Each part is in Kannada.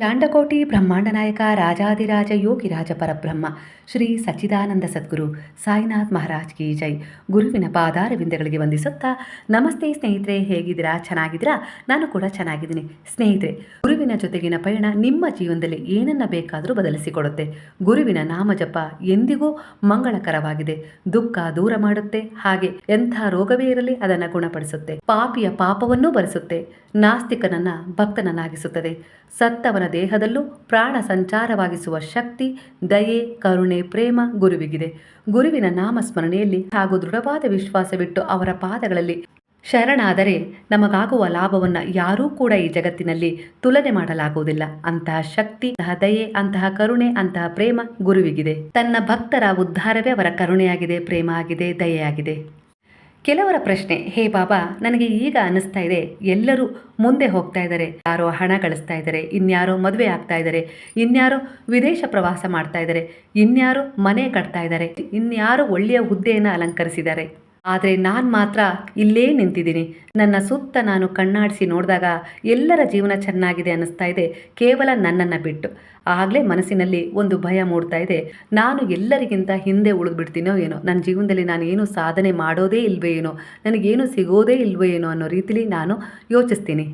ಲಾಂಡಕೋಟಿ ಬ್ರಹ್ಮಾಂಡ ನಾಯಕ ರಾಜಾದಿರಾಜ ಯೋಗಿರಾಜ ಪರಬ್ರಹ್ಮ, ಶ್ರೀ ಸಚ್ಚಿದಾನಂದ ಸದ್ಗುರು ಸಾಯಿನಾಥ್ ಮಹಾರಾಜ್ ಕಿ ಜೈ. ಗುರುವಿನ ಪಾದಾರವಿಂದಗಳಿಗೆ ವಂದಿಸುತ್ತಾ, ನಮಸ್ತೆ ಸ್ನೇಹಿತರೆ, ಹೇಗಿದ್ದೀರಾ? ಚೆನ್ನಾಗಿದ್ದೀರಾ? ನಾನು ಕೂಡ ಚೆನ್ನಾಗಿದ್ದೀನಿ. ಸ್ನೇಹಿತರೆ, ಗುರುವಿನ ಜೊತೆಗಿನ ಪಯಣ ನಿಮ್ಮ ಜೀವನದಲ್ಲಿ ಏನನ್ನ ಬೇಕಾದರೂ ಬದಲಿಸಿಕೊಡುತ್ತೆ. ಗುರುವಿನ ನಾಮಜಪ ಎಂದಿಗೂ ಮಂಗಳಕರವಾಗಿದೆ. ದುಃಖ ದೂರ ಮಾಡುತ್ತೆ. ಹಾಗೆ ಎಂಥ ರೋಗವೇ ಇರಲಿ, ಅದನ್ನು ಗುಣಪಡಿಸುತ್ತೆ. ಪಾಪಿಯ ಪಾಪವನ್ನೂ ಭರಿಸುತ್ತೆ. ನಾಸ್ತಿಕನನ್ನ ಭಕ್ತನನ್ನಾಗಿಸುತ್ತದೆ. ಸತ್ತವನ ದೇಹದಲ್ಲೂ ಪ್ರಾಣ ಸಂಚಾರವಾಗಿಸುವ ಶಕ್ತಿ, ದಯೆ, ಕರುಣೆ, ಪ್ರೇಮ ಗುರುವಿಗಿದೆ. ಗುರುವಿನ ನಾಮಸ್ಮರಣೆಯಲ್ಲಿ ಹಾಗೂ ದೃಢವಾದ ವಿಶ್ವಾಸವಿಟ್ಟು ಅವರ ಪಾದಗಳಲ್ಲಿ ಶರಣಾದರೆ ನಮಗಾಗುವ ಲಾಭವನ್ನು ಯಾರೂ ಕೂಡ ಈ ಜಗತ್ತಿನಲ್ಲಿ ತುಲನೆ ಮಾಡಲಾಗುವುದಿಲ್ಲ. ಅಂತಹ ಶಕ್ತಿ, ಅಂತಹ ದಯೆ, ಅಂತಹ ಕರುಣೆ, ಅಂತಹ ಪ್ರೇಮ ಗುರುವಿಗಿದೆ. ತನ್ನ ಭಕ್ತರ ಉದ್ಧಾರವೇ ಅವರ ಕರುಣೆಯಾಗಿದೆ, ಪ್ರೇಮ ಆಗಿದೆ, ದಯೆಯಾಗಿದೆ. ಕೆಲವರ ಪ್ರಶ್ನೆ, ಹೇ ಬಾಬಾ, ನನಗೆ ಈಗ ಅನಿಸ್ತಾ ಇದೆ. ಎಲ್ಲರೂ ಮುಂದೆ ಹೋಗ್ತಾ ಇದ್ದಾರೆ. ಯಾರೋ ಹಣ ಗಳಿಸ್ತಾ ಇದ್ದಾರೆ. ಇನ್ಯಾರೋ ಮದುವೆ ಆಗ್ತಾ ಇದ್ದಾರೆ. ಇನ್ಯಾರೋ ವಿದೇಶ ಪ್ರವಾಸ ಮಾಡ್ತಾ ಇದ್ದಾರೆ. ಇನ್ಯಾರೋ ಮನೆ ಕಟ್ತಾ ಇದ್ದಾರೆ. ಇನ್ಯಾರೋ ಒಳ್ಳೆಯ ಹುದ್ದೆಯನ್ನು ಅಲಂಕರಿಸಿದ್ದಾರೆ. ಆದರೆ ನಾನು ಮಾತ್ರ ಇಲ್ಲೇ ನಿಂತಿದ್ದೀನಿ. ನನ್ನ ಸುತ್ತ ನಾನು ಕಣ್ಣಾಡಿಸಿ ನೋಡಿದಾಗ ಎಲ್ಲರ ಜೀವನ ಚೆನ್ನಾಗಿದೆ ಅನ್ನಿಸ್ತಾ ಇದೆ, ಕೇವಲ ನನ್ನನ್ನು ಬಿಟ್ಟು. ಆಗಲೇ ಮನಸ್ಸಿನಲ್ಲಿ ಒಂದು ಭಯ ಮೂಡ್ತಾ ಇದೆ, ನಾನು ಎಲ್ಲರಿಗಿಂತ ಹಿಂದೆ ಉಳಿದ್ಬಿಡ್ತೀನೋ ಏನೋ? ನನ್ನ ಜೀವನದಲ್ಲಿ ನಾನು ಏನು ಸಾಧನೆ ಮಾಡೋದೇ ಇಲ್ವೇ ಏನೋ? ನನಗೇನು ಸಿಗೋದೇ ಇಲ್ವೋ ಏನೋ ಅನ್ನೋ ರೀತಿಲಿ ನಾನು ಯೋಚಿಸ್ತೀನಿ.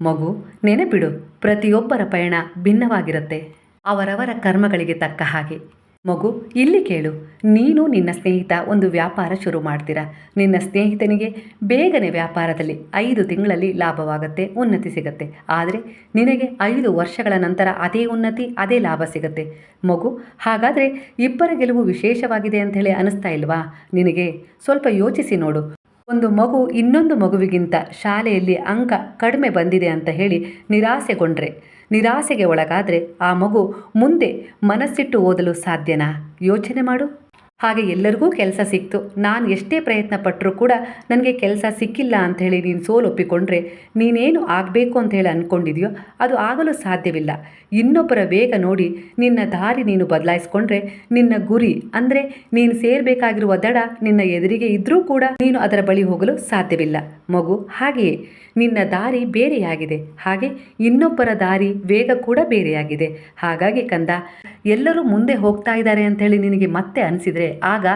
ಮಗು ನೆನೆಬಿಡು ಪ್ರತಿಯೊಬ್ಬರ ಪಯಣ ಭಿನ್ನವಾಗಿರುತ್ತೆ. ಅವರವರ ಕರ್ಮಗಳಿಗೆ ತಕ್ಕ ಹಾಗೆ. ಮಗು, ಇಲ್ಲಿ ಕೇಳು. ನೀನು ನಿನ್ನ ಸ್ನೇಹಿತ ಒಂದು ವ್ಯಾಪಾರ ಶುರು ಮಾಡ್ತೀರಾ. ನಿನ್ನ ಸ್ನೇಹಿತನಿಗೆ ಬೇಗನೆ ವ್ಯಾಪಾರದಲ್ಲಿ ಐದು ತಿಂಗಳಲ್ಲಿ ಲಾಭವಾಗುತ್ತೆ, ಉನ್ನತಿ ಸಿಗುತ್ತೆ. ಆದರೆ ನಿನಗೆ ಐದು ವರ್ಷಗಳ ನಂತರ ಅದೇ ಉನ್ನತಿ, ಅದೇ ಲಾಭ ಸಿಗುತ್ತೆ. ಮಗು, ಹಾಗಾದರೆ ಇಬ್ಬರ ಗೆಲುವು ವಿಶೇಷವಾಗಿದೆ ಅಂತ ಹೇಳಿ ಅನಿಸ್ತಾ ಇಲ್ವಾ? ನಿನಗೆ ಸ್ವಲ್ಪ ಯೋಚಿಸಿ ನೋಡು. ಒಂದು ಮಗು ಇನ್ನೊಂದು ಮಗುವಿಗಿಂತ ಶಾಲೆಯಲ್ಲಿ ಅಂಕ ಕಡಿಮೆ ಬಂದಿದೆ ಅಂತ ಹೇಳಿ ನಿರಾಸೆಗೊಂಡ್ರೆ ನಿರಾಸೆಗೆ ಒಳಗಾದರೆ ಆ ಮಗು ಮುಂದೆ ಮನಸ್ಸಿಟ್ಟು ಓದಲು ಸಾಧ್ಯನಾ? ಯೋಚನೆ ಮಾಡು. ಹಾಗೆ ಎಲ್ಲರಿಗೂ ಕೆಲಸ ಸಿಕ್ತು. ನಾನು ಎಷ್ಟೇ ಪ್ರಯತ್ನ ಪಟ್ಟರೂ ಕೂಡ ನನಗೆ ಕೆಲಸ ಸಿಕ್ಕಿಲ್ಲ ಅಂಥೇಳಿ ನೀನು ಸೋಲು ಒಪ್ಪಿಕೊಂಡ್ರೆ ನೀನೇನು ಆಗಬೇಕು ಅಂತ ಹೇಳಿ ಅಂದ್ಕೊಂಡಿದೆಯೋ ಅದು ಆಗಲು ಸಾಧ್ಯವಿಲ್ಲ. ಇನ್ನೊಬ್ಬರ ವೇಗ ನೋಡಿ ನಿನ್ನ ದಾರಿ ನೀನು ಬದಲಾಯಿಸ್ಕೊಂಡ್ರೆ ನಿನ್ನ ಗುರಿ ಅಂದರೆ ನೀನು ಸೇರಬೇಕಾಗಿರುವ ದಡ ನಿನ್ನ ಎದುರಿಗೆ ಇದ್ದರೂ ಕೂಡ ನೀನು ಅದರ ಬಳಿ ಹೋಗಲು ಸಾಧ್ಯವಿಲ್ಲ. ಮಗು, ಹಾಗೆಯೇ. ನಿನ್ನ ದಾರಿ ಬೇರೆಯಾಗಿದೆ. ಹಾಗೆ ಇನ್ನೊಬ್ಬರ ದಾರಿ ವೇಗ ಕೂಡ ಬೇರೆಯಾಗಿದೆ. ಹಾಗಾಗಿ ಕಂದ, ಎಲ್ಲರೂ ಮುಂದೆ ಹೋಗ್ತಾ ಇದ್ದಾರೆ ಅಂಥೇಳಿ ನಿನಗೆ ಮತ್ತೆ ಅನಿಸಿದರೆ ಆಗ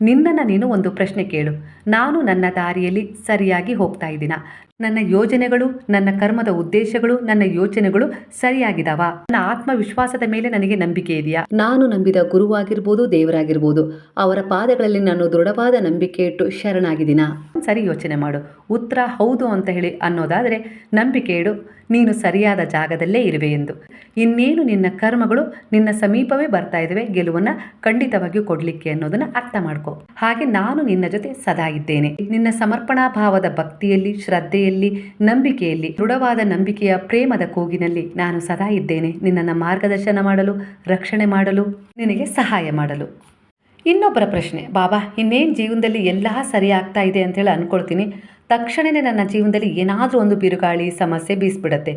ನಿನ್ನನ್ನು ನೀನು ಒಂದು ಪ್ರಶ್ನೆ ಕೇಳು. ನಾನು ನನ್ನ ದಾರಿಯಲ್ಲಿ ಸರಿಯಾಗಿ ಹೋಗ್ತಾ ಇದ್ದೀನ. ನನ್ನ ಯೋಜನೆಗಳು, ನನ್ನ ಕರ್ಮದ ಉದ್ದೇಶಗಳು, ನನ್ನ ಯೋಚನೆಗಳು ಸರಿಯಾಗಿದಾವ. ನನ್ನ ಆತ್ಮವಿಶ್ವಾಸದ ಮೇಲೆ ನನಗೆ ನಂಬಿಕೆ ಇದೆಯಾ? ನಾನು ನಂಬಿದ ಗುರುವಾಗಿರ್ಬೋದು, ದೇವರಾಗಿರ್ಬೋದು. ಅವರ ಪಾದಗಳಲ್ಲಿ ನಾನು ದೃಢವಾದ ನಂಬಿಕೆ ಇಟ್ಟು ಶರಣಾಗಿದ್ದೀನ. ಸರಿ ಯೋಚನೆ ಮಾಡು. ಉತ್ತರ ಹೌದು ಅಂತ ಹೇಳಿ ಅನ್ನೋದಾದರೆ ನಂಬಿಕೆ ಇಡು. ನೀನು ಸರಿಯಾದ ಜಾಗದಲ್ಲೇ ಇರುವೆ ಎಂದು. ಇನ್ನೇನು ನಿನ್ನ ಕರ್ಮಗಳು ನಿನ್ನ ಸಮೀಪವೇ ಬರ್ತಾ ಇದ್ದಾವೆ ಗೆಲುವನ್ನು ಖಂಡಿತವಾಗಿಯೂ ಕೊಡಲಿಕ್ಕೆ ಅನ್ನೋದನ್ನು ಅರ್ಥ ಮಾಡ್ಕೋ. ಹಾಗೆ ನಾನು ನಿನ್ನ ಜೊತೆ ಸದಾ ಇದ್ದೇನೆ. ನಿನ್ನ ಸಮರ್ಪಣಾ ಭಾವದ ಭಕ್ತಿಯಲ್ಲಿ, ಶ್ರದ್ಧೆಯಲ್ಲಿ, ನಂಬಿಕೆಯಲ್ಲಿ, ದೃಢವಾದ ನಂಬಿಕೆಯ ಪ್ರೇಮದ ಕೂಗಿನಲ್ಲಿ ನಾನು ಸದಾ ಇದ್ದೇನೆ. ನಿನ್ನನ್ನು ಮಾರ್ಗದರ್ಶನ ಮಾಡಲು, ರಕ್ಷಣೆ ಮಾಡಲು, ನಿನಗೆ ಸಹಾಯ ಮಾಡಲು. ಇನ್ನೊಬ್ಬರ ಪ್ರಶ್ನೆ, ಬಾಬಾ, ಇನ್ನೇನು ಜೀವನದಲ್ಲಿ ಎಲ್ಲ ಸರಿ ಆಗ್ತಾ ಇದೆ ಅಂತೇಳಿ ಅಂದ್ಕೊಳ್ತೀನಿ ತಕ್ಷಣವೇ ನನ್ನ ಜೀವನದಲ್ಲಿ ಏನಾದರೂ ಒಂದು ಬಿರುಗಾಳಿ, ಸಮಸ್ಯೆ ಬೀಸಿಬಿಡತ್ತೆ.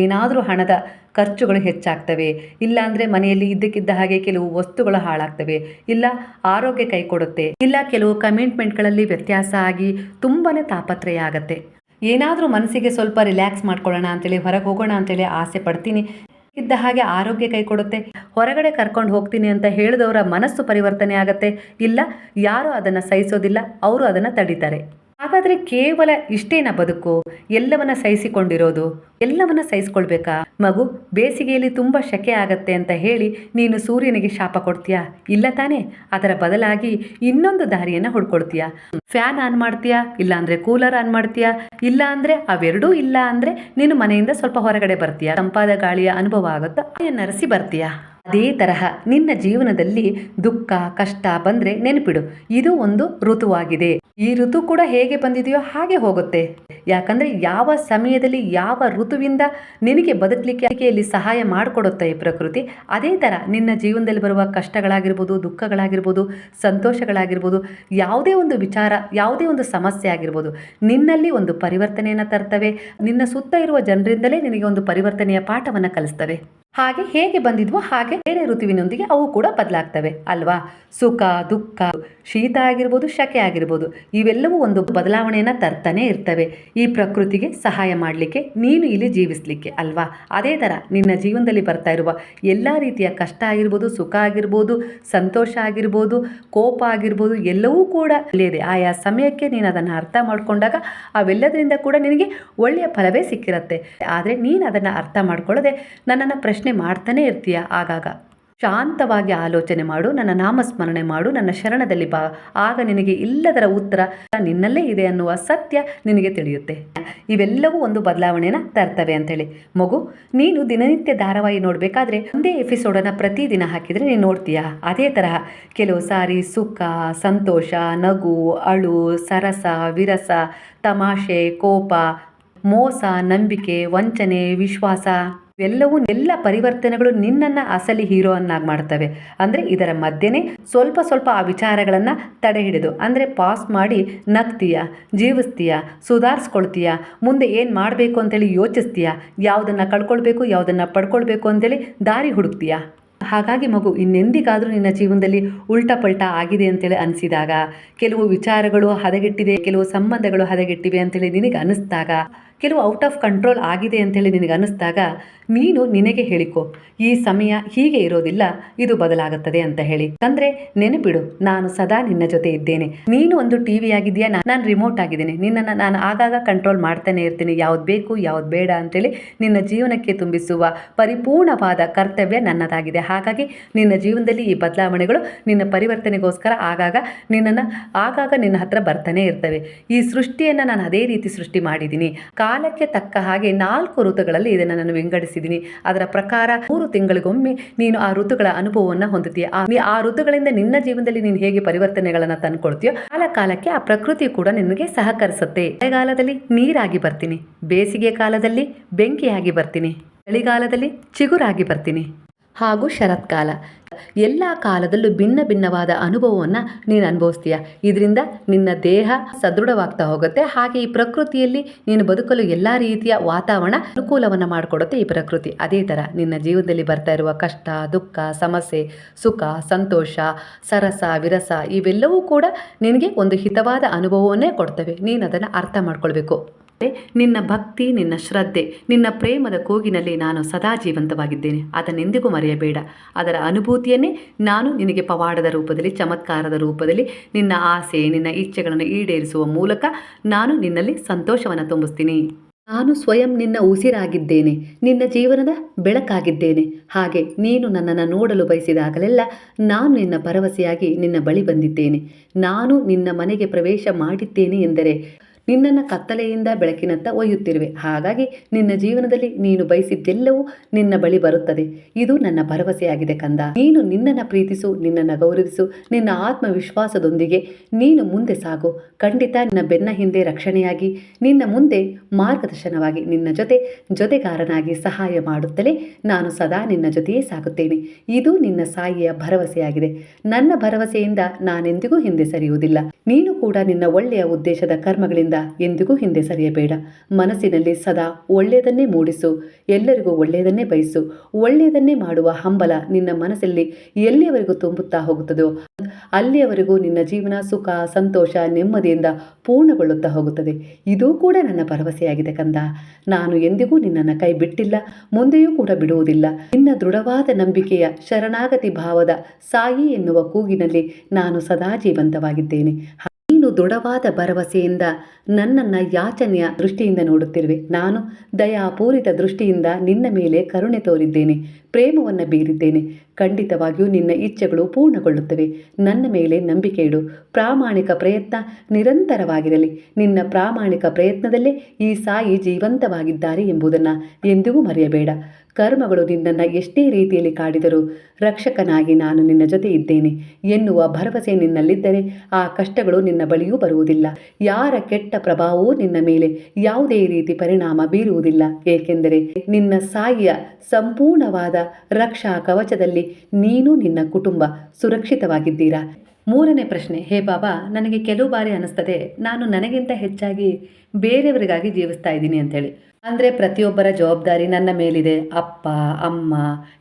ಏನಾದರೂ ಹಣದ ಖರ್ಚುಗಳು ಹೆಚ್ಚಾಗ್ತವೆ. ಇಲ್ಲಾಂದರೆ ಮನೆಯಲ್ಲಿ ಇದ್ದಕ್ಕಿದ್ದ ಹಾಗೆ ಕೆಲವು ವಸ್ತುಗಳು ಹಾಳಾಗ್ತವೆ. ಇಲ್ಲ, ಆರೋಗ್ಯ ಕೈ ಕೊಡುತ್ತೆ. ಇಲ್ಲ, ಕೆಲವು ಕಮಿಟ್ಮೆಂಟ್ಗಳಲ್ಲಿ ವ್ಯತ್ಯಾಸ ಆಗಿ ತುಂಬಾ ತಾಪತ್ರಯ ಆಗುತ್ತೆ. ಏನಾದರೂ ಮನಸ್ಸಿಗೆ ಸ್ವಲ್ಪ ರಿಲ್ಯಾಕ್ಸ್ ಮಾಡ್ಕೊಳ್ಳೋಣ ಅಂತೇಳಿ, ಹೊರಗೆ ಹೋಗೋಣ ಅಂತೇಳಿ ಆಸೆ ಪಡ್ತೀನಿ. ಇದ್ದ ಹಾಗೆ ಆರೋಗ್ಯ ಕೈ ಕೊಡುತ್ತೆ. ಹೊರಗಡೆ ಕರ್ಕೊಂಡು ಹೋಗ್ತೀನಿ ಅಂತ ಹೇಳಿದವರ ಮನಸ್ಸು ಪರಿವರ್ತನೆ ಆಗುತ್ತೆ. ಇಲ್ಲ, ಯಾರು ಅದನ್ನು ಸಹಿಸೋದಿಲ್ಲ, ಅವರು ಅದನ್ನು ತಡೀತಾರೆ. ಹಾಗಾದರೆ ಕೇವಲ ಇಷ್ಟೇನ ಬದುಕು? ಎಲ್ಲವನ್ನ ಸಹಿಸಿಕೊಂಡಿರೋದು? ಎಲ್ಲವನ್ನ ಸಹಿಸ್ಕೊಳ್ಬೇಕಾ? ಮಗು, ಬೇಸಿಗೆಯಲ್ಲಿ ತುಂಬಾ ಶೆಕೆ ಆಗತ್ತೆ ಅಂತ ಹೇಳಿ ನೀನು ಸೂರ್ಯನಿಗೆ ಶಾಪ ಕೊಡ್ತೀಯಾ? ಇಲ್ಲ ತಾನೇ? ಅದರ ಬದಲಾಗಿ ಇನ್ನೊಂದು ದಾರಿಯನ್ನ ಹುಡ್ಕೊಳ್ತೀಯಾ? ಫ್ಯಾನ್ ಆನ್ ಮಾಡ್ತೀಯಾ? ಇಲ್ಲ ಅಂದರೆ ಕೂಲರ್ ಆನ್ ಮಾಡ್ತೀಯಾ? ಇಲ್ಲ ಅಂದರೆ ಅವೆರಡೂ ಇಲ್ಲ ಅಂದ್ರೆ ನೀನು ಮನೆಯಿಂದ ಸ್ವಲ್ಪ ಹೊರಗಡೆ ಬರ್ತೀಯಾ? ತಂಪಾದ ಗಾಳಿಯ ಅನುಭವ ಆಗುತ್ತೋ? ನರಸಿ ಬರ್ತೀಯಾ? ಅದೇ ತರಹ ನಿನ್ನ ಜೀವನದಲ್ಲಿ ದುಃಖ, ಕಷ್ಟ ಬಂದ್ರೆ ನೆನಪಿಡು. ಇದು ಒಂದು ಋತುವಾಗಿದೆ. ಈ ಋತು ಕೂಡ ಹೇಗೆ ಬಂದಿದೆಯೋ ಹಾಗೆ ಹೋಗುತ್ತೆ. ಯಾಕಂದ್ರೆ ಯಾವ ಸಮಯದಲ್ಲಿ ಯಾವ ಋತುವಿಂದ ನಿನಗೆ ಬದುಕಲಿಕ್ಕೆ ಸಹಾಯ ಮಾಡಿಕೊಡುತ್ತೆ ಈ ಪ್ರಕೃತಿ, ಅದೇ ತರ ನಿನ್ನ ಜೀವನದಲ್ಲಿ ಬರುವ ಕಷ್ಟಗಳಾಗಿರ್ಬೋದು, ದುಃಖಗಳಾಗಿರ್ಬೋದು, ಸಂತೋಷಗಳಾಗಿರ್ಬೋದು, ಯಾವುದೇ ಒಂದು ವಿಚಾರ, ಯಾವುದೇ ಒಂದು ಸಮಸ್ಯೆ ಆಗಿರ್ಬೋದು, ನಿನ್ನಲ್ಲಿ ಒಂದು ಪರಿವರ್ತನೆಯನ್ನು ತರ್ತವೆ. ನಿನ್ನ ಸುತ್ತ ಇರುವ ಜನರಿಂದಲೇ ನಿನಗೆ ಒಂದು ಪರಿವರ್ತನೆಯ ಪಾಠವನ್ನು ಕಲಿಸ್ತವೆ. ಹಾಗೆ ಹೇಗೆ ಬಂದಿದ್ವೋ ಹಾಗೆ ಬೇರೆ ಋತುವಿನೊಂದಿಗೆ ಅವು ಕೂಡ ಬದಲಾಗ್ತವೆ, ಅಲ್ವಾ? ಸುಖ, ದುಃಖ, ಶೀತ ಆಗಿರ್ಬೋದು, ಶಕೆ ಆಗಿರ್ಬೋದು, ಇವೆಲ್ಲವೂ ಒಂದು ಬದಲಾವಣೆಯನ್ನು ತರ್ತಾನೆ ಇರ್ತವೆ. ಈ ಪ್ರಕೃತಿಗೆ ಸಹಾಯ ಮಾಡಲಿಕ್ಕೆ, ನೀನು ಇಲ್ಲಿ ಜೀವಿಸಲಿಕ್ಕೆ, ಅಲ್ವಾ? ಅದೇ ಥರ ನಿನ್ನ ಜೀವನದಲ್ಲಿ ಬರ್ತಾ ಇರುವ ಎಲ್ಲ ರೀತಿಯ ಕಷ್ಟ ಆಗಿರ್ಬೋದು, ಸುಖ ಆಗಿರ್ಬೋದು, ಸಂತೋಷ ಆಗಿರ್ಬೋದು, ಕೋಪ ಆಗಿರ್ಬೋದು, ಎಲ್ಲವೂ ಕೂಡ ಒಳ್ಳೆಯದೆ. ಆಯಾ ಸಮಯಕ್ಕೆ ನೀನು ಅದನ್ನು ಅರ್ಥ ಮಾಡಿಕೊಂಡಾಗ ಅವೆಲ್ಲದರಿಂದ ಕೂಡ ನಿನಗೆ ಒಳ್ಳೆಯ ಫಲವೇ ಸಿಕ್ಕಿರುತ್ತೆ. ಆದರೆ ನೀನು ಅದನ್ನು ಅರ್ಥ ಮಾಡ್ಕೊಳ್ಳದೆ ನನ್ನನ್ನು ಪ್ರಶ್ನೆ ಮಾಡ್ತಾನೆ ಇರ್ತೀಯ ಆಗಾಗ? ಶಾಂತವಾಗಿ ಆಲೋಚನೆ ಮಾಡು, ನನ್ನ ನಾಮಸ್ಮರಣೆ ಮಾಡು, ನನ್ನ ಶರಣದಲ್ಲಿ ಬಾ. ಆಗ ನಿನಗೆ ಇಲ್ಲದರ ಉತ್ತರ ನಿನ್ನಲ್ಲೇ ಇದೆ ಅನ್ನುವ ಸತ್ಯ ನಿನಗೆ ತಿಳಿಯುತ್ತೆ. ಇವೆಲ್ಲವೂ ಒಂದು ಬದಲಾವಣೆನ ತರ್ತವೆ ಅಂತೇಳಿ ಮಗು, ನೀನು ದಿನನಿತ್ಯ ಧಾರಾವಾಹಿ ನೋಡಬೇಕಾದ್ರೆ ಒಂದೇ ಎಪಿಸೋಡನ್ನು ಪ್ರತಿದಿನ ಹಾಕಿದರೆ ನೀನು ನೋಡ್ತೀಯಾ. ಅದೇ ತರಹ ಕೆಲವು ಸಾರಿ ಸುಖ, ಸಂತೋಷ, ನಗು, ಅಳು, ಸರಸ, ವಿರಸ, ತಮಾಷೆ, ಕೋಪ, ಮೋಸ, ನಂಬಿಕೆ, ವಂಚನೆ, ವಿಶ್ವಾಸ. ಇವೆಲ್ಲವೂ ಎಲ್ಲ ಪರಿವರ್ತನೆಗಳು ನಿನ್ನನ್ನು ಅಸಲಿ ಹೀರೋ ಅನ್ನಾಗಿ ಮಾಡ್ತವೆ. ಅಂದರೆ ಇದರ ಮಧ್ಯೆನೇ ಸ್ವಲ್ಪ ಸ್ವಲ್ಪ ಆ ವಿಚಾರಗಳನ್ನು ತಡೆ ಹಿಡಿದು, ಅಂದರೆ ಪಾಸ್ ಮಾಡಿ ನಗ್ತೀಯ, ಜೀವಿಸ್ತೀಯ, ಸುಧಾರಿಸ್ಕೊಳ್ತೀಯ, ಮುಂದೆ ಏನು ಮಾಡಬೇಕು ಅಂತೇಳಿ ಯೋಚಿಸ್ತೀಯ, ಯಾವುದನ್ನು ಕಳ್ಕೊಳ್ಬೇಕು, ಯಾವುದನ್ನು ಪಡ್ಕೊಳ್ಬೇಕು ಅಂತೇಳಿ ದಾರಿ ಹುಡುಕ್ತೀಯ? ಹಾಗಾಗಿ ಮಗು, ಇನ್ನೆಂದಿಗಾದರೂ ನಿನ್ನ ಜೀವನದಲ್ಲಿ ಉಲ್ಟಾ ಪಲ್ಟಾ ಆಗಿದೆ ಅಂತೇಳಿ ಅನಿಸಿದಾಗ, ಕೆಲವು ವಿಚಾರಗಳು ಹದಗೆಟ್ಟಿದೆ, ಕೆಲವು ಸಂಬಂಧಗಳು ಹದಗೆಟ್ಟಿವೆ ಅಂತೇಳಿ ನಿನಗೆ ಅನಿಸ್ದಾಗ ಕೆಲವು ಔಟ್ ಆಫ್ ಕಂಟ್ರೋಲ್ ಆಗಿದೆ ಅಂತೇಳಿ ನಿನಗೆ ಅನ್ನಿಸ್ದಾಗ ನೀನು ನಿನಗೆ ಹೇಳಿಕೊ. ಈ ಸಮಯ ಹೀಗೆ ಇರೋದಿಲ್ಲ, ಇದು ಬದಲಾಗುತ್ತದೆ ಅಂತ ಹೇಳಿ. ತಂದ್ರೆ, ನೆನಪಿಡು, ನಾನು ಸದಾ ನಿನ್ನ ಜೊತೆ ಇದ್ದೇನೆ. ನೀನು ಒಂದು ಟಿವಿ ಆಗಿದೆಯಾ ನಾನು ರಿಮೋಟ್ ಆಗಿದ್ದೇನೆ. ನಿನ್ನನ್ನು ನಾನು ಆಗಾಗ ಕಂಟ್ರೋಲ್ ಮಾಡ್ತಾನೆ ಇರ್ತೀನಿ. ಯಾವ್ದು ಬೇಕು, ಯಾವ್ದು ಬೇಡ ಅಂತೇಳಿ ನಿನ್ನ ಜೀವನಕ್ಕೆ ತುಂಬಿಸುವ ಪರಿಪೂರ್ಣವಾದ ಕರ್ತವ್ಯ ನನ್ನದಾಗಿದೆ. ಹಾಗಾಗಿ ನಿನ್ನ ಜೀವನದಲ್ಲಿ ಈ ಬದಲಾವಣೆಗಳು ನಿನ್ನ ಪರಿವರ್ತನೆಗೋಸ್ಕರ ಆಗಾಗ ನಿನ್ನನ್ನು, ಆಗಾಗ ನಿನ್ನ ಹತ್ರ ಬರ್ತಾನೆ ಇರ್ತವೆ. ಈ ಸೃಷ್ಟಿಯನ್ನು ನಾನು ಅದೇ ರೀತಿ ಸೃಷ್ಟಿ ಮಾಡಿದ್ದೀನಿ. ಕಾಲಕ್ಕೆ ತಕ್ಕ ಹಾಗೆ ನಾಲ್ಕು ಋತುಗಳಲ್ಲಿ ಇದನ್ನು ನಾನು ವಿಂಗಡಿಸಿದ್ದೀನಿ ಅದರ ಪ್ರಕಾರ ಮೂರು ತಿಂಗಳಿಗೊಮ್ಮೆ ನೀನು ಆ ಋತುಗಳ ಅನುಭವವನ್ನು ಹೊಂದುತ್ತೀಯ ಆ ಋತುಗಳಿಂದ ನಿನ್ನ ಜೀವನದಲ್ಲಿ ನೀನು ಹೇಗೆ ಪರಿವರ್ತನೆಗಳನ್ನು ತಂದುಕೊಳ್ತೀಯೋ ಕಾಲ ಕಾಲಕ್ಕೆ ಆ ಪ್ರಕೃತಿ ಕೂಡ ನಿನಗೆ ಸಹಕರಿಸುತ್ತೆ. ಮಳೆಗಾಲದಲ್ಲಿ ನೀರಾಗಿ ಬರ್ತೀನಿ. ಬೇಸಿಗೆ ಕಾಲದಲ್ಲಿ ಬೆಂಕಿಯಾಗಿ ಬರ್ತೀನಿ. ಚಳಿಗಾಲದಲ್ಲಿ ಚಿಗುರಾಗಿ ಬರ್ತೀನಿ. ಹಾಗೂ ಶರತ್ಕಾಲ. ಎಲ್ಲ ಕಾಲದಲ್ಲೂ ಭಿನ್ನ ಭಿನ್ನವಾದ ಅನುಭವವನ್ನು ನೀನು ಅನುಭವಿಸ್ತೀಯ. ಇದರಿಂದ ನಿನ್ನ ದೇಹ ಸದೃಢವಾಗ್ತಾ ಹೋಗುತ್ತೆ. ಹಾಗೆ ಈ ಪ್ರಕೃತಿಯಲ್ಲಿ ನೀನು ಬದುಕಲು ಎಲ್ಲ ರೀತಿಯ ವಾತಾವರಣ ಅನುಕೂಲವನ್ನು ಮಾಡಿಕೊಡುತ್ತೆ ಈ ಪ್ರಕೃತಿ. ಅದೇ ಥರ ನಿನ್ನ ಜೀವನದಲ್ಲಿ ಬರ್ತಾ ಇರುವ ಕಷ್ಟ, ದುಃಖ, ಸಮಸ್ಯೆ, ಸುಖ, ಸಂತೋಷ, ಸರಸ, ವಿರಸ ಇವೆಲ್ಲವೂ ಕೂಡ ನಿನಗೆ ಒಂದು ಹಿತವಾದ ಅನುಭವವನ್ನೇ ಕೊಡ್ತವೆ. ನೀನು ಅದನ್ನು ಅರ್ಥ ಮಾಡ್ಕೊಳ್ಬೇಕು. ನಿನ್ನ ಭಕ್ತಿ, ನಿನ್ನ ಶ್ರದ್ಧೆ, ನಿನ್ನ ಪ್ರೇಮದ ಕೂಗಿನಲ್ಲಿ ನಾನು ಸದಾ ಜೀವಂತವಾಗಿದ್ದೇನೆ. ಅದನ್ನೆಂದಿಗೂ ಮರೆಯಬೇಡ. ಅದರ ಅನುಭೂತಿಯನ್ನೇ ನಾನು ನಿನಗೆ ಪವಾಡದ ರೂಪದಲ್ಲಿ, ಚಮತ್ಕಾರದ ರೂಪದಲ್ಲಿ, ನಿನ್ನ ಆಸೆ, ನಿನ್ನ ಇಚ್ಛೆಗಳನ್ನು ಈಡೇರಿಸುವ ಮೂಲಕ ನಾನು ನಿನ್ನಲ್ಲಿ ಸಂತೋಷವನ್ನು ತುಂಬಿಸ್ತೀನಿ. ನಾನು ಸ್ವಯಂ ನಿನ್ನ ಉಸಿರಾಗಿದ್ದೇನೆ. ನಿನ್ನ ಜೀವನದ ಬೆಳಕಾಗಿದ್ದೇನೆ. ಹಾಗೆ ನೀನು ನನ್ನನ್ನು ನೋಡಲು ಬಯಸಿದಾಗಲೆಲ್ಲ ನಾನು ನಿನ್ನ ಭರವಸೆಯಾಗಿ ನಿನ್ನ ಬಳಿ ಬಂದಿದ್ದೇನೆ. ನಾನು ನಿನ್ನ ಮನೆಗೆ ಪ್ರವೇಶ ಮಾಡಿದ್ದೇನೆ ಎಂದರೆ ನಿನ್ನನ್ನು ಕತ್ತಲೆಯಿಂದ ಬೆಳಕಿನತ್ತ ಒಯ್ಯುತ್ತಿರುವೆ. ಹಾಗಾಗಿ ನಿನ್ನ ಜೀವನದಲ್ಲಿ ನೀನು ಬಯಸಿದ್ದೆಲ್ಲವೂ ನಿನ್ನ ಬಳಿ ಬರುತ್ತದೆ. ಇದು ನನ್ನ ಭರವಸೆಯಾಗಿದೆ ಕಂದ. ನೀನು ನಿನ್ನನ್ನು ಪ್ರೀತಿಸು, ನಿನ್ನನ್ನು ಗೌರವಿಸು, ನಿನ್ನ ಆತ್ಮವಿಶ್ವಾಸದೊಂದಿಗೆ ನೀನು ಮುಂದೆ ಸಾಗು. ಖಂಡಿತ ನಿನ್ನ ಬೆನ್ನ ಹಿಂದೆ ರಕ್ಷಣೆಯಾಗಿ, ನಿನ್ನ ಮುಂದೆ ಮಾರ್ಗದರ್ಶನವಾಗಿ, ನಿನ್ನ ಜೊತೆ ಜೊತೆಗಾರನಾಗಿ ಸಹಾಯ ಮಾಡುತ್ತಲೇ ನಾನು ಸದಾ ನಿನ್ನ ಜೊತೆಯೇ ಸಾಗುತ್ತೇನೆ. ಇದು ನಿನ್ನ ಸಾಯಿಯ ಭರವಸೆಯಾಗಿದೆ. ನನ್ನ ಭರವಸೆಯಿಂದ ನಾನೆಂದಿಗೂ ಹಿಂದೆ ಸರಿಯುವುದಿಲ್ಲ. ನೀನು ಕೂಡ ನಿನ್ನ ಒಳ್ಳೆಯ ಉದ್ದೇಶದ ಕರ್ಮಗಳಿಂದ ಎಂದಿಗೂ ಹಿಂದೆ ಸರಿಯಬೇಡ. ಮನಸ್ಸಿನಲ್ಲಿ ಸದಾ ಒಳ್ಳೆಯದನ್ನೇ ಮೂಡಿಸು. ಎಲ್ಲರಿಗೂ ಒಳ್ಳೆಯದನ್ನೇ ಬಯಸು. ಒಳ್ಳೆಯದನ್ನೇ ಮಾಡುವ ಹಂಬಲ ನಿನ್ನ ಮನಸ್ಸಲ್ಲಿ ಎಲ್ಲಿಯವರೆಗೂ ತುಂಬುತ್ತಾ ಹೋಗುತ್ತದೋ, ಅಲ್ಲಿಯವರೆಗೂ ನಿನ್ನ ಜೀವನ ಸುಖ, ಸಂತೋಷ, ನೆಮ್ಮದಿಯಿಂದ ಪೂರ್ಣಗೊಳ್ಳುತ್ತಾ ಹೋಗುತ್ತದೆ. ಇದೂ ಕೂಡ ನನ್ನ ಭರವಸೆಯಾಗಿದೆ ಕಂದ. ನಾನು ಎಂದಿಗೂ ನಿನ್ನನ್ನು ಕೈ ಬಿಟ್ಟಿಲ್ಲ ಮುಂದೆಯೂ ಕೂಡ ಬಿಡುವುದಿಲ್ಲ. ನಿನ್ನ ದೃಢವಾದ ನಂಬಿಕೆಯ ಶರಣಾಗತಿ ಭಾವದ ಸಾಯಿ ಎನ್ನುವ ಕೂಗಿನಲ್ಲಿ ನಾನು ಸದಾ ಜೀವಂತವಾಗಿದ್ದೇನೆ. ದೃಢವಾದ ಭರವಸೆಯಿಂದ ನನ್ನನ್ನು ಯಾಚನೆಯ ದೃಷ್ಟಿಯಿಂದ ನೋಡುತ್ತಿರುವೆ. ನಾನು ದಯಾಪೂರಿತ ದೃಷ್ಟಿಯಿಂದ ನಿನ್ನ ಮೇಲೆ ಕರುಣೆ ತೋರಿದ್ದೇನೆ, ಪ್ರೇಮವನ್ನು ಬೀರಿದ್ದೇನೆ. ಖಂಡಿತವಾಗಿಯೂ ನಿನ್ನ ಇಚ್ಛೆಗಳು ಪೂರ್ಣಗೊಳ್ಳುತ್ತವೆ. ನನ್ನ ಮೇಲೆ ನಂಬಿಕೆ ಇಡು. ಪ್ರಾಮಾಣಿಕ ಪ್ರಯತ್ನ ನಿರಂತರವಾಗಿರಲಿ. ನಿನ್ನ ಪ್ರಾಮಾಣಿಕ ಪ್ರಯತ್ನದಲ್ಲೇ ಈ ಸಾಯಿ ಜೀವಂತವಾಗಿದ್ದಾರೆ ಎಂಬುದನ್ನು ಎಂದಿಗೂ ಮರೆಯಬೇಡ. ಕರ್ಮಗಳು ನಿನ್ನನ್ನು ಎಷ್ಟೇ ರೀತಿಯಲ್ಲಿ ಕಾಡಿದರೂ ರಕ್ಷಕನಾಗಿ ನಾನು ನಿನ್ನ ಜೊತೆ ಇದ್ದೇನೆ. ಎನ್ನುವ ಭರವಸೆ ನಿನ್ನಲ್ಲಿದ್ದರೆ ಆ ಕಷ್ಟಗಳು ನಿನ್ನ ಬಳಿಯೂ ಬರುವುದಿಲ್ಲ. ಯಾರ ಕೆಟ್ಟ ಪ್ರಭಾವವೂ ನಿನ್ನ ಮೇಲೆ ಯಾವುದೇ ರೀತಿ ಪರಿಣಾಮ ಬೀರುವುದಿಲ್ಲ. ಏಕೆಂದರೆ ನಿನ್ನ ಸಾಯಿಯ ಸಂಪೂರ್ಣವಾದ ರಕ್ಷಾ ಕವಚದಲ್ಲಿ ನೀನು ನಿನ್ನ ಕುಟುಂಬ ಸುರಕ್ಷಿತವಾಗಿದ್ದೀರಾ? ಮೂರನೇ ಪ್ರಶ್ನೆ, ಹೇ ಬಾಬಾ, ನನಗೆ ಕೆಲವು ಬಾರಿ ಅನ್ನಿಸ್ತದೆ. ನಾನು ನನಗಿಂತ ಹೆಚ್ಚಾಗಿ ಬೇರೆಯವರಿಗಾಗಿ ಜೀವಿಸ್ತಾ ಇದ್ದೀನಿ ಅಂತೇಳಿ. ಅಂದರೆ ಪ್ರತಿಯೊಬ್ಬರ ಜವಾಬ್ದಾರಿ ನನ್ನ ಮೇಲಿದೆ. ಅಪ್ಪ ಅಮ್ಮ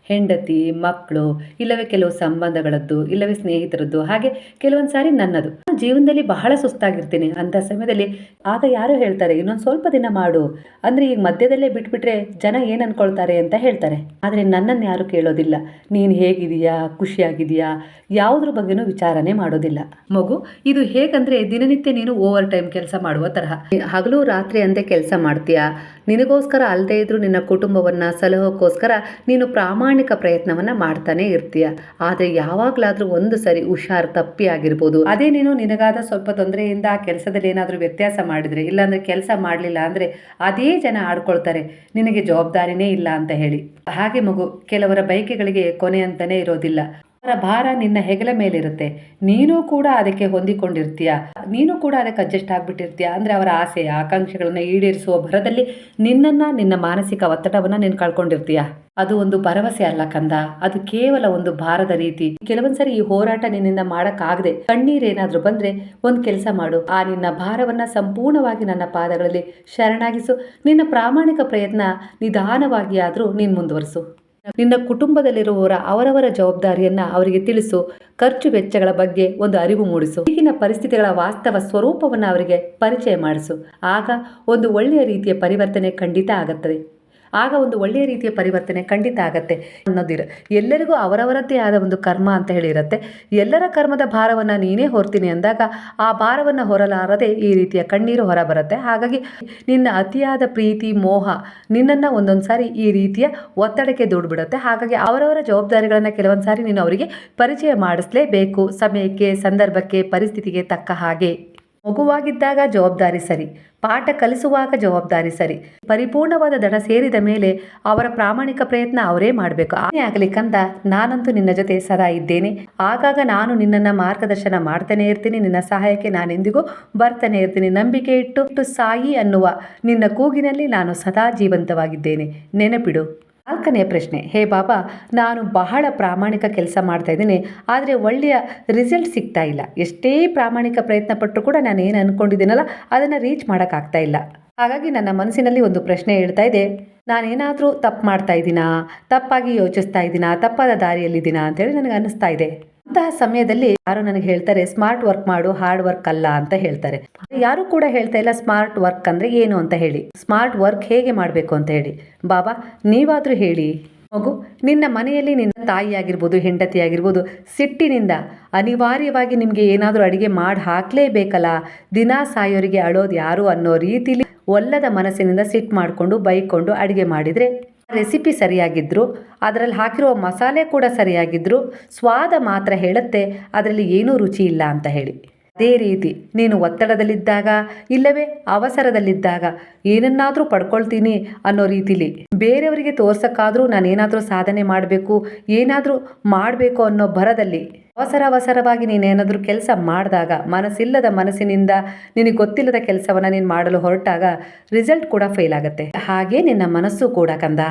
ಹೆಂಡತಿ ಮಕ್ಕಳು ಇಲ್ಲವೇ ಕೆಲವು ಸಂಬಂಧಗಳದ್ದು, ಇಲ್ಲವೇ ಸ್ನೇಹಿತರದ್ದು, ಹಾಗೆ ಕೆಲವೊಂದು ಸಾರಿ ನನ್ನದು. ನಾನು ಜೀವನದಲ್ಲಿ ಬಹಳ ಸುಸ್ತಾಗಿರ್ತೀನಿ. ಅಂಥ ಸಮಯದಲ್ಲಿ ಆಗ ಯಾರೋ ಹೇಳ್ತಾರೆ, ಇನ್ನೊಂದು ಸ್ವಲ್ಪ ದಿನ ಮಾಡು. ಅಂದ್ರೆ ಈಗ ಮಧ್ಯದಲ್ಲೇ ಬಿಟ್ಬಿಟ್ರೆ ಜನ ಏನು ಅನ್ಕೊಳ್ತಾರೆ ಅಂತ ಹೇಳ್ತಾರೆ. ಆದರೆ ನನ್ನನ್ನು ಯಾರು ಕೇಳೋದಿಲ್ಲ. ನೀನು ಹೇಗಿದೆಯಾ ಖುಷಿಯಾಗಿದೆಯಾ ಯಾವುದ್ರ ಬಗ್ಗೆನೂ ವಿಚಾರನೆ ಮಾಡೋದಿಲ್ಲ. ಮಗು, ಇದು ಹೇಗಂದ್ರೆ ದಿನನಿತ್ಯ ನೀನು ಓವರ್ ಟೈಮ್ ಕೆಲಸ ಮಾಡುವ ತರಹ. ಹಗಲು ರಾತ್ರಿ ಅಂತೆ ಕೆಲಸ ಮಾಡ್ತೀಯಾ? ನಿನಗೋಸ್ಕರ ಅಲ್ಲದೆ ಇದ್ರೂ ನಿನ್ನ ಕುಟುಂಬವನ್ನ ಸಲಹೋಕ್ಕೋಸ್ಕರ ನೀನು ಪ್ರಾಮಾಣಿಕ ಪ್ರಯತ್ನವನ್ನ ಮಾಡ್ತಾನೆ ಇರ್ತೀಯ. ಆದರೆ ಯಾವಾಗಲಾದರೂ ಒಂದು ಸರಿ ಹುಷಾರ್ ತಪ್ಪಿ ಆಗಿರ್ಬೋದು. ಅದೇ ನೀನು ನಿನಗಾದ ಸ್ವಲ್ಪ ತೊಂದರೆಯಿಂದ ಆ ಕೆಲಸದಲ್ಲಿ ಏನಾದರೂ ವ್ಯತ್ಯಾಸ ಮಾಡಿದ್ರೆ, ಇಲ್ಲಾಂದ್ರೆ ಕೆಲಸ ಮಾಡಲಿಲ್ಲ ಅಂದ್ರೆ ಅದೇ ಜನ ಆಡ್ಕೊಳ್ತಾರೆ. ನಿನಗೆ ಜವಾಬ್ದಾರಿನೇ ಇಲ್ಲ ಅಂತ ಹೇಳಿ. ಹಾಗೆ ಮಗು, ಕೆಲವರ ಬಯಕೆಗಳಿಗೆ ಕೊನೆ ಅಂತಾನೆ ಇರೋದಿಲ್ಲ. ಅವರ ಭಾರ ನಿನ್ನ ಹೆಗಲ ಮೇಲಿರುತ್ತೆ. ನೀನು ಕೂಡ ಅದಕ್ಕೆ ಹೊಂದಿಕೊಂಡಿರ್ತೀಯ? ನೀನು ಕೂಡ ಅದಕ್ಕೆ ಅಡ್ಜಸ್ಟ್ ಆಗ್ಬಿಟ್ಟಿರ್ತೀಯ? ಅಂದ್ರೆ ಅವರ ಆಸೆ ಆಕಾಂಕ್ಷೆಗಳನ್ನ ಈಡೇರಿಸುವ ಭರದಲ್ಲಿ ನಿನ್ನನ್ನ, ನಿನ್ನ ಮಾನಸಿಕ ಒತ್ತಡವನ್ನ ನೀನು ಕಳ್ಕೊಂಡಿರ್ತೀಯ? ಅದು ಒಂದು ಭರವಸೆ ಅಲ್ಲ ಕಂದ. ಅದು ಕೇವಲ ಒಂದು ಭಾರದ ರೀತಿ. ಕೆಲವೊಂದ್ಸರಿ ಈ ಹೋರಾಟ ನಿನ್ನಿಂದ ಮಾಡಕ್ಕಾಗದೆ ಕಣ್ಣೀರೇನಾದ್ರೂ ಬಂದ್ರೆ ಒಂದ್ ಕೆಲಸ ಮಾಡು. ಆ ನಿನ್ನ ಭಾರವನ್ನ ಸಂಪೂರ್ಣವಾಗಿ ನನ್ನ ಪಾದಗಳಲ್ಲಿ ಶರಣಾಗಿಸು. ನಿನ್ನ ಪ್ರಾಮಾಣಿಕ ಪ್ರಯತ್ನ ನಿಧಾನವಾಗಿ ಆದ್ರೂ ನೀನ್ ಮುಂದುವರಿಸು. ನಿನ್ನ ಕುಟುಂಬದಲ್ಲಿರುವವರ ಅವರವರ ಜವಾಬ್ದಾರಿಯನ್ನ ಅವರಿಗೆ ತಿಳಿಸು. ಖರ್ಚು ವೆಚ್ಚಗಳ ಬಗ್ಗೆ ಒಂದು ಅರಿವು ಮೂಡಿಸು. ಈಗಿನ ಪರಿಸ್ಥಿತಿಗಳ ವಾಸ್ತವ ಸ್ವರೂಪವನ್ನು ಅವರಿಗೆ ಪರಿಚಯ ಮಾಡಿಸು. ಆಗ ಒಂದು ಒಳ್ಳೆಯ ರೀತಿಯ ಪರಿವರ್ತನೆ ಖಂಡಿತ ಆಗತ್ತದೆ. ಆಗ ಒಂದು ಒಳ್ಳೆಯ ರೀತಿಯ ಪರಿವರ್ತನೆ ಖಂಡಿತ ಆಗತ್ತೆ ಅನ್ನೋದಿರ. ಎಲ್ಲರಿಗೂ ಅವರವರದ್ದೇ ಆದ ಒಂದು ಕರ್ಮ ಅಂತ ಹೇಳಿರುತ್ತೆ. ಎಲ್ಲರ ಕರ್ಮದ ಭಾರವನ್ನು ನೀನೇ ಹೊರ್ತೀನಿ ಅಂದಾಗ ಆ ಭಾರವನ್ನು ಹೊರಲಾರದೆ ಈ ರೀತಿಯ ಕಣ್ಣೀರು ಹೊರ ಬರುತ್ತೆ ಹಾಗಾಗಿ ನಿನ್ನ ಅತಿಯಾದ ಪ್ರೀತಿ, ಮೋಹ ನಿನ್ನನ್ನು ಒಂದೊಂದು ಸಾರಿ ಈ ರೀತಿಯ ಒತ್ತಡಕ್ಕೆ ದುಡ್ಬಿಡುತ್ತೆ. ಹಾಗಾಗಿ ಅವರವರ ಜವಾಬ್ದಾರಿಗಳನ್ನು ಕೆಲವೊಂದು ಸಾರಿ ನೀನು ಅವರಿಗೆ ಪರಿಚಯ ಮಾಡಿಸ್ಲೇಬೇಕು. ಸಮಯಕ್ಕೆ, ಸಂದರ್ಭಕ್ಕೆ, ಪರಿಸ್ಥಿತಿಗೆ ತಕ್ಕ ಹಾಗೆ. ಮಗುವಾಗಿದ್ದಾಗ ಜವಾಬ್ದಾರಿ ಸರಿ, ಪಾಠ ಕಲಿಸುವಾಗ ಜವಾಬ್ದಾರಿ ಸರಿ. ಪರಿಪೂರ್ಣವಾದ ದಡ ಸೇರಿದ ಮೇಲೆ ಅವರ ಪ್ರಾಮಾಣಿಕ ಪ್ರಯತ್ನ ಅವರೇ ಮಾಡಬೇಕು. ಆಗಲಿ ಕಂದ, ನಾನಂತೂ ನಿನ್ನ ಜೊತೆ ಸದಾ ಇದ್ದೇನೆ. ಆಗಾಗ ನಾನು ನಿನ್ನನ್ನ ಮಾರ್ಗದರ್ಶನ ಮಾಡ್ತಾನೆ ಇರ್ತೀನಿ. ನಿನ್ನ ಸಹಾಯಕ್ಕೆ ನಾನೆಂದಿಗೂ ಬರ್ತಾನೆ ಇರ್ತೀನಿ. ನಂಬಿಕೆ ಇಟ್ಟು ಸಾಯಿ ಅನ್ನುವ ನಿನ್ನ ಕೂಗಿನಲ್ಲಿ ನಾನು ಸದಾ ಜೀವಂತವಾಗಿದ್ದೇನೆ. ನೆನಪಿಡು. ನಾಲ್ಕನೆಯ ಪ್ರಶ್ನೆ, ಹೇ ಬಾಬಾ, ನಾನು ಬಹಳ ಪ್ರಾಮಾಣಿಕ ಕೆಲಸ ಮಾಡ್ತಾ ಇದ್ದೀನಿ, ಆದರೆ ಒಳ್ಳೆಯ ರಿಸಲ್ಟ್ ಸಿಗ್ತಾ ಇಲ್ಲ. ಎಷ್ಟೇ ಪ್ರಾಮಾಣಿಕ ಪ್ರಯತ್ನ ಪಟ್ಟರು ಕೂಡ ನಾನು ಏನು ಅಂದ್ಕೊಂಡಿದ್ದೀನಲ್ಲ ಅದನ್ನು ರೀಚ್ ಮಾಡೋಕ್ಕಾಗ್ತಾ ಇಲ್ಲ. ಹಾಗಾಗಿ ನನ್ನ ಮನಸ್ಸಿನಲ್ಲಿ ಒಂದು ಪ್ರಶ್ನೆ ಹೇಳ್ತಾ ಇದೆ. ನಾನೇನಾದರೂ ತಪ್ಪು ಮಾಡ್ತಾ ಇದ್ದೀನಾ? ತಪ್ಪಾಗಿ ಯೋಚಿಸ್ತಾ ಇದ್ದೀನಾ? ತಪ್ಪಾದ ದಾರಿಯಲ್ಲಿದ್ದೀನಾ? ಅಂತೇಳಿ ನನಗೆ ಅನ್ನಿಸ್ತಾ ಇದೆ. ಅಂತಹ ಸಮಯದಲ್ಲಿ ಯಾರು ನನಗೆ ಹೇಳ್ತಾರೆ, ಸ್ಮಾರ್ಟ್ ವರ್ಕ್ ಮಾಡು, ಹಾರ್ಡ್ ವರ್ಕ್ ಅಲ್ಲ ಅಂತ ಹೇಳ್ತಾರೆ. ಯಾರು ಕೂಡ ಹೇಳ್ತಾ ಇಲ್ಲ, ಸ್ಮಾರ್ಟ್ ವರ್ಕ್ ಅಂದ್ರೆ ಏನು? ಅಂತ ಹೇಳಿ. ಸ್ಮಾರ್ಟ್ ವರ್ಕ್ ಹೇಗೆ ಮಾಡಬೇಕು? ಅಂತ ಹೇಳಿ. ಬಾಬಾ, ನೀವಾದ್ರೂ ಹೇಳಿ. ಮಗು ನಿನ್ನ ಮನೆಯಲ್ಲಿ ನಿನ್ನ ತಾಯಿ ಆಗಿರ್ಬೋದು, ಹೆಂಡತಿ ಆಗಿರ್ಬೋದು, ಸಿಟ್ಟಿನಿಂದ ಅನಿವಾರ್ಯವಾಗಿ ನಿಮಗೆ ಏನಾದರೂ ಅಡಿಗೆ ಮಾಡಿ ಹಾಕ್ಲೇಬೇಕಲ್ಲ. ದಿನಾ ಸಾಯೋರಿಗೆ ಅಳೋದು ಯಾರು ಅನ್ನೋ ರೀತಿಲಿ ಒಲ್ಲದ ಮನಸ್ಸಿನಿಂದ ಸಿಟ್ಟು ಮಾಡಿಕೊಂಡು, ಬೈಕೊಂಡು ಅಡಿಗೆ ಮಾಡಿದರೆ ರೆಸಿಪಿ ಸರಿಯಾಗಿದ್ದರು ಅದರಲ್ಲಿ ಹಾಕಿರುವ ಮಸಾಲೆ ಕೂಡ ಸರಿಯಾಗಿದ್ದರು ಸ್ವಾದ ಮಾತ್ರ ಹೇಳುತ್ತೆ, ಅದರಲ್ಲಿ ಏನೂ ರುಚಿ ಇಲ್ಲ ಅಂತ ಹೇಳಿ. ಅದೇ ರೀತಿ ನೀನು ಒತ್ತಡದಲ್ಲಿದ್ದಾಗ ಇಲ್ಲವೇ ಅವಸರದಲ್ಲಿದ್ದಾಗ ಏನನ್ನಾದರೂ ಪಡ್ಕೊಳ್ತೀನಿ ಅನ್ನೋ ರೀತಿಲಿ ಬೇರೆಯವರಿಗೆ ತೋರ್ಸಕ್ಕಾದರೂ ನಾನು ಏನಾದರೂ ಸಾಧನೆ ಮಾಡಬೇಕು, ಏನಾದರೂ ಮಾಡಬೇಕು ಅನ್ನೋ ಭರದಲ್ಲಿ ಅವಸರ ಅವಸರವಾಗಿ ನೀನೇನಾದರೂ ಕೆಲಸ ಮಾಡಿದಾಗ, ಮನಸ್ಸಿಲ್ಲದ ಮನಸ್ಸಿನಿಂದ ನಿನಗೆ ಗೊತ್ತಿಲ್ಲದ ಕೆಲಸವನ್ನು ನೀನು ಮಾಡಲು ಹೊರಟಾಗ ರಿಸಲ್ಟ್ ಕೂಡ ಫೇಲ್ ಆಗುತ್ತೆ. ಹಾಗೆ ನಿನ್ನ ಮನಸ್ಸು ಕೂಡ ಕಂದ.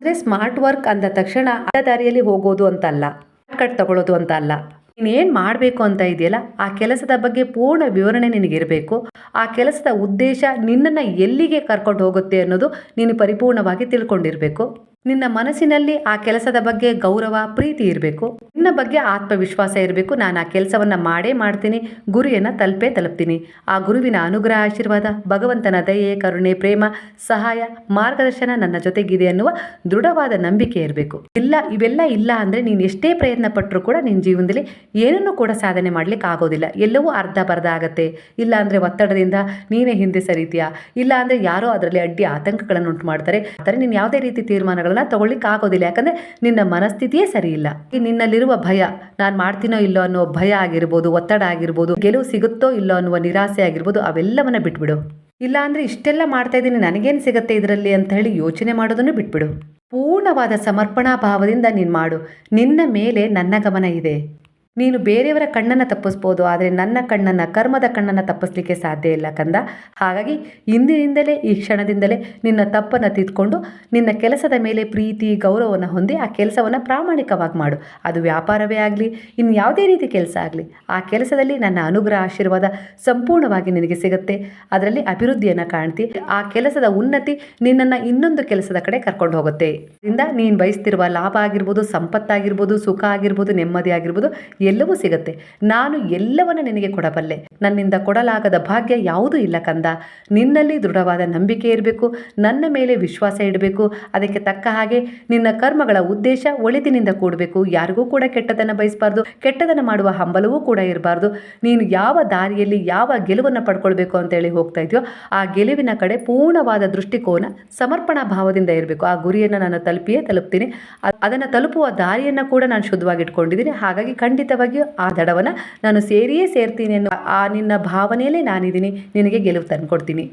ಅಂದರೆ ಸ್ಮಾರ್ಟ್ ವರ್ಕ್ ಅಂದ ತಕ್ಷಣ ಅಡ್ಡ ದಾರಿಯಲ್ಲಿ ಹೋಗೋದು ಅಂತ ಅಲ್ಲ ಕಟ್ ತಗೊಳ್ಳೋದು ಅಂತ ಅಲ್ಲ ನೀನೇನು ಮಾಡಬೇಕು ಅಂತ ಇದೆಯಲ್ಲ, ಆ ಕೆಲಸದ ಬಗ್ಗೆ ಪೂರ್ಣ ವಿವರಣೆ ನಿನಗಿರಬೇಕು. ಆ ಕೆಲಸದ ಉದ್ದೇಶ ನಿನ್ನನ್ನು ಎಲ್ಲಿಗೆ ಕರ್ಕೊಂಡು ಹೋಗುತ್ತೆ ಅನ್ನೋದು ನೀನು ಪರಿಪೂರ್ಣವಾಗಿ ತಿಳ್ಕೊಂಡಿರಬೇಕು. ನಿನ್ನ ಮನಸ್ಸಿನಲ್ಲಿ ಆ ಕೆಲಸದ ಬಗ್ಗೆ ಗೌರವ, ಪ್ರೀತಿ ಇರಬೇಕು. ನಿನ್ನ ಬಗ್ಗೆ ಆತ್ಮವಿಶ್ವಾಸ ಇರಬೇಕು. ನಾನು ಆ ಕೆಲಸವನ್ನು ಮಾಡೇ ಮಾಡ್ತೀನಿ. ಗುರಿಯನ್ನು ತಲುಪೇ ತಲುಪ್ತೀನಿ. ಆ ಗುರುವಿನ ಅನುಗ್ರಹ, ಆಶೀರ್ವಾದ, ಭಗವಂತನ ದಯೆ, ಕರುಣೆ, ಪ್ರೇಮ, ಸಹಾಯ, ಮಾರ್ಗದರ್ಶನ ನನ್ನ ಜೊತೆಗಿದೆ ಅನ್ನುವ ದೃಢವಾದ ನಂಬಿಕೆ ಇರಬೇಕು. ಇಲ್ಲ, ಇವೆಲ್ಲ ಇಲ್ಲ ಅಂದರೆ ನೀನು ಎಷ್ಟೇ ಪ್ರಯತ್ನ ಪಟ್ಟರೂ ಕೂಡ ನಿನ್ನ ಜೀವನದಲ್ಲಿ ಏನನ್ನೂ ಕೂಡ ಸಾಧನೆ ಮಾಡ್ಲಿಕ್ಕೆ ಆಗೋದಿಲ್ಲ. ಎಲ್ಲವೂ ಅರ್ಧ ಬರ್ಧ ಆಗತ್ತೆ. ಇಲ್ಲ ಅಂದರೆ ಒತ್ತಡದಿಂದ ನೀನೇ ಹಿಂದೆ ಸರಿತೀಯಾ? ಇಲ್ಲ ಅಂದರೆ ಯಾರೋ ಅದರಲ್ಲಿ ಅಡ್ಡಿ ಆತಂಕಗಳನ್ನು ಉಂಟು ಮಾಡ್ತಾರೆ ಆದರೆ ನೀನು ಯಾವುದೇ ರೀತಿ ತೀರ್ಮಾನಗಳನ್ನ ತಗೊಳ್ಳಿಕ್ಕೆ ಆಗೋದಿಲ್ಲ. ಯಾಕಂದರೆ ನಿನ್ನ ಮನಸ್ಥಿತಿಯೇ ಸರಿ ಇಲ್ಲ ನಿನ್ನಲ್ಲಿರುವ ಭಯ, ನಾನು ಮಾಡ್ತೀನೋ ಇಲ್ಲೋ ಅನ್ನೋ ಭಯ ಆಗಿರ್ಬೋದು, ಒತ್ತಡ ಆಗಿರ್ಬೋದು, ಗೆಲುವು ಸಿಗುತ್ತೋ ಇಲ್ಲೋ ಅನ್ನುವ ನಿರಾಸೆ ಆಗಿರ್ಬೋದು, ಅವೆಲ್ಲವನ್ನ ಬಿಟ್ಬಿಡು. ಇಲ್ಲ ಅಂದ್ರೆ ಇಷ್ಟೆಲ್ಲ ಮಾಡ್ತಾ ಇದ್ದೀನಿ, ನನಗೇನು ಸಿಗುತ್ತೆ ಇದರಲ್ಲಿ ಅಂತ ಹೇಳಿ ಯೋಚನೆ ಮಾಡೋದನ್ನು ಬಿಟ್ಬಿಡು. ಪೂರ್ಣವಾದ ಸಮರ್ಪಣಾ ಭಾವದಿಂದ ನೀನು ಮಾಡು. ನಿನ್ನ ಮೇಲೆ ನನ್ನ ಗಮನ ಇದೆ. ನೀನು ಬೇರೆಯವರ ಕಣ್ಣನ್ನು ತಪ್ಪಿಸ್ಬೋದು, ಆದರೆ ನನ್ನ ಕಣ್ಣನ್ನು, ಕರ್ಮದ ಕಣ್ಣನ್ನು ತಪ್ಪಿಸ್ಲಿಕ್ಕೆ ಸಾಧ್ಯ ಇಲ್ಲ ಕಂದ. ಹಾಗಾಗಿ ಇಂದಿನಿಂದಲೇ ಈ ಕ್ಷಣದಿಂದಲೇ ನಿನ್ನ ತಪ್ಪನ್ನು ತಿದ್ಕೊಂಡು ನಿನ್ನ ಕೆಲಸದ ಮೇಲೆ ಪ್ರೀತಿ, ಗೌರವವನ್ನು ಹೊಂದಿ ಆ ಕೆಲಸವನ್ನು ಪ್ರಾಮಾಣಿಕವಾಗಿ ಮಾಡು. ಅದು ವ್ಯಾಪಾರವೇ ಆಗಲಿ ಇನ್ನು ಯಾವುದೇ ರೀತಿ ಕೆಲಸ ಆಗಲಿ, ಆ ಕೆಲಸದಲ್ಲಿ ನನ್ನ ಅನುಗ್ರಹ, ಆಶೀರ್ವಾದ ಸಂಪೂರ್ಣವಾಗಿ ನಿನಗೆ ಸಿಗುತ್ತೆ. ಅದರಲ್ಲಿ ಅಭಿವೃದ್ಧಿಯನ್ನು ಕಾಣ್ತಿ, ಆ ಕೆಲಸದ ಉನ್ನತಿ ನಿನ್ನನ್ನು ಇನ್ನೊಂದು ಕೆಲಸದ ಕಡೆ ಕರ್ಕೊಂಡು ಹೋಗುತ್ತೆ. ಇಂದ ನೀನು ಬಯಸ್ತಿರುವ ಲಾಭ ಆಗಿರ್ಬೋದು, ಸಂಪತ್ತಾಗಿರ್ಬೋದು, ಸುಖ ಆಗಿರ್ಬೋದು, ನೆಮ್ಮದಿ ಆಗಿರ್ಬೋದು ಎಲ್ಲವೂ ಸಿಗುತ್ತೆ. ನಾನು ಎಲ್ಲವನ್ನ ನಿನಗೆ ಕೊಡಬಲ್ಲೆ. ನನ್ನಿಂದ ಕೊಡಲಾಗದ ಭಾಗ್ಯ ಯಾವುದೂ ಇಲ್ಲ ಕಂದ. ನಿನ್ನಲ್ಲಿ ದೃಢವಾದ ನಂಬಿಕೆ ಇರಬೇಕು. ನನ್ನ ಮೇಲೆ ವಿಶ್ವಾಸ ಇಡಬೇಕು. ಅದಕ್ಕೆ ತಕ್ಕ ಹಾಗೆ ನಿನ್ನ ಕರ್ಮಗಳ ಉದ್ದೇಶ ಒಳಿತಿನಿಂದ ಕೂಡಬೇಕು. ಯಾರಿಗೂ ಕೂಡ ಕೆಟ್ಟದನ್ನು ಬಯಸಬಾರ್ದು. ಕೆಟ್ಟದನ್ನು ಮಾಡುವ ಹಂಬಲವೂ ಕೂಡ ಇರಬಾರ್ದು. ನೀನು ಯಾವ ದಾರಿಯಲ್ಲಿ ಯಾವ ಗೆಲುವನ್ನು ಪಡ್ಕೊಳ್ಬೇಕು ಅಂತೇಳಿ ಹೋಗ್ತಾ ಇದೆಯೋ, ಆ ಗೆಲುವಿನ ಕಡೆ ಪೂರ್ಣವಾದ ದೃಷ್ಟಿಕೋನ ಸಮರ್ಪಣಾ ಭಾವದಿಂದ ಇರಬೇಕು. ಆ ಗುರಿಯನ್ನು ನಾನು ತಲುಪಿಯೇ ತಲುಪ್ತೀನಿ. ಅದನ್ನು ತಲುಪುವ ದಾರಿಯನ್ನು ಕೂಡ ನಾನು ಶುದ್ಧವಾಗಿ ಇಟ್ಕೊಂಡಿದ್ದೀನಿ ಹಾಗಾಗಿ ಖಂಡಿತವಾಗಿಯೂ ಆ ದಡವನ್ನು ನಾನು ಸೇರಿಯೇ ಸೇರ್ತೀನಿ ಅನ್ನೋ ಆ ನಿನ್ನ ಭಾವನೆಯಲ್ಲೇ ನಾನಿದ್ದೀನಿ. ನಿನಗೆ ಗೆಲುವು ತಂದುಕೊಡ್ತೀನಿ.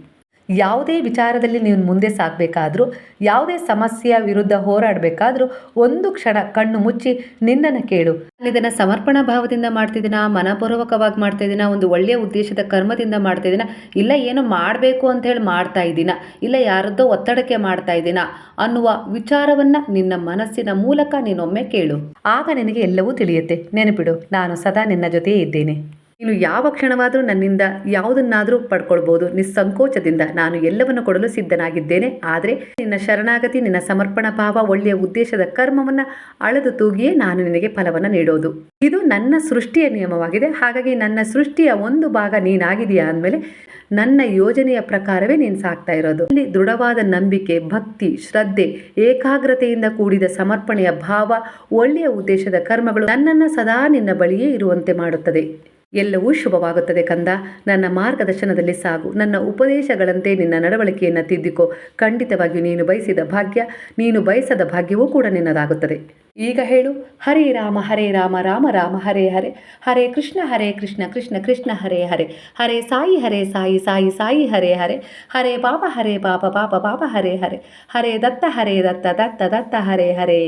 ಯಾವುದೇ ವಿಚಾರದಲ್ಲಿ ನೀವು ಮುಂದೆ ಸಾಗಬೇಕಾದ್ರೂ ಯಾವುದೇ ಸಮಸ್ಯೆಯ ವಿರುದ್ಧ ಹೋರಾಡಬೇಕಾದ್ರೂ ಒಂದು ಕ್ಷಣ ಕಣ್ಣು ಮುಚ್ಚಿ ನಿನ್ನನ್ನು ಕೇಳು. ಇದನ್ನು ಸಮರ್ಪಣಾ ಭಾವದಿಂದ ಮಾಡ್ತಿದ್ದೀನ? ಮನಪೂರ್ವಕವಾಗಿ ಮಾಡ್ತಾ ಇದ್ದೀನ ಒಂದು ಒಳ್ಳೆಯ ಉದ್ದೇಶದ ಕರ್ಮದಿಂದ ಮಾಡ್ತಾ ಇದ್ದೀನ ಇಲ್ಲ ಏನೋ ಮಾಡಬೇಕು ಅಂತ ಹೇಳಿ ಮಾಡ್ತಾ ಇದ್ದೀನ? ಇಲ್ಲ ಯಾರದ್ದೋ ಒತ್ತಡಕ್ಕೆ ಮಾಡ್ತಾ ಇದ್ದೀನ? ಅನ್ನುವ ವಿಚಾರವನ್ನು ನಿನ್ನ ಮನಸ್ಸಿನ ಮೂಲಕ ನೀನೊಮ್ಮೆ ಕೇಳು. ಆಗ ನಿನಗೆ ಎಲ್ಲವೂ ತಿಳಿಯುತ್ತೆ. ನೆನಪಿಡು ನಾನು ಸದಾ ನಿನ್ನ ಜೊತೆಯೇ ಇದ್ದೇನೆ. ನೀನು ಯಾವ ಕ್ಷಣವಾದರೂ ನನ್ನಿಂದ ಯಾವುದನ್ನಾದರೂ ಪಡ್ಕೊಳ್ಬೋದು. ನಿಸ್ಸಂಕೋಚದಿಂದ ನಾನು ಎಲ್ಲವನ್ನು ಕೊಡಲು ಸಿದ್ಧನಾಗಿದ್ದೇನೆ. ಆದರೆ ನಿನ್ನ ಶರಣಾಗತಿ, ನಿನ್ನ ಸಮರ್ಪಣ ಭಾವ, ಒಳ್ಳೆಯ ಉದ್ದೇಶದ ಕರ್ಮವನ್ನು ಅಳೆದು ತೂಗಿಯೇ ನಾನು ನಿನಗೆ ಫಲವನ್ನು ನೀಡೋದು. ಇದು ನನ್ನ ಸೃಷ್ಟಿಯ ನಿಯಮವಾಗಿದೆ. ಹಾಗಾಗಿ ನನ್ನ ಸೃಷ್ಟಿಯ ಒಂದು ಭಾಗ ನೀನಾಗಿದೆಯಾ ಅಂದಮೇಲೆ ನನ್ನ ಯೋಜನೆಯ ಪ್ರಕಾರವೇ ನೀನು ಸಾಕ್ತಾ ಇರೋದು. ಅಲ್ಲಿ ದೃಢವಾದ ನಂಬಿಕೆ, ಭಕ್ತಿ, ಶ್ರದ್ಧೆ, ಏಕಾಗ್ರತೆಯಿಂದ ಕೂಡಿದ ಸಮರ್ಪಣೆಯ ಭಾವ, ಒಳ್ಳೆಯ ಉದ್ದೇಶದ ಕರ್ಮಗಳು ನನ್ನನ್ನು ಸದಾ ನಿನ್ನ ಬಳಿಯೇ ಇರುವಂತೆ ಮಾಡುತ್ತದೆ. ಎಲ್ಲವೂ ಶುಭವಾಗುತ್ತದೆ ಕಂದ. ನನ್ನ ಮಾರ್ಗದರ್ಶನದಲ್ಲಿ ಸಾಗು. ನನ್ನ ಉಪದೇಶಗಳಂತೆ ನಿನ್ನ ನಡವಳಿಕೆಯನ್ನು ತಿದ್ದಿಕೋ. ಖಂಡಿತವಾಗಿಯೂ ನೀನು ಬಯಸಿದ ಭಾಗ್ಯ, ನೀನು ಬಯಸದ ಭಾಗ್ಯವೂ ಕೂಡ ನಿನ್ನದಾಗುತ್ತದೆ. ಈಗ ಹೇಳು. ಹರೇ ರಾಮ ಹರೇ ರಾಮ ರಾಮ ರಾಮ, ಹರೇ ಹರೇ. ಹರೇ ಕೃಷ್ಣ ಹರೇ ಕೃಷ್ಣ ಕೃಷ್ಣ ಕೃಷ್ಣ, ಹರೇ ಹರೇ. ಹರೇ ಸಾಯಿ ಹರೇ ಸಾಯಿ ಸಾಯಿ ಸಾಯಿ, ಹರೇ ಹರೇ. ಹರೇ ಪಾಪ ಹರೇ ಪಾಪ ಪಾಪ ಪಾಪ ಹರೇ ಹರೇ. ಹರೇ ದತ್ತ ಹರೇ ದತ್ತ ದತ್ತ ದತ್ತ, ಹರೇ ಹರೇ.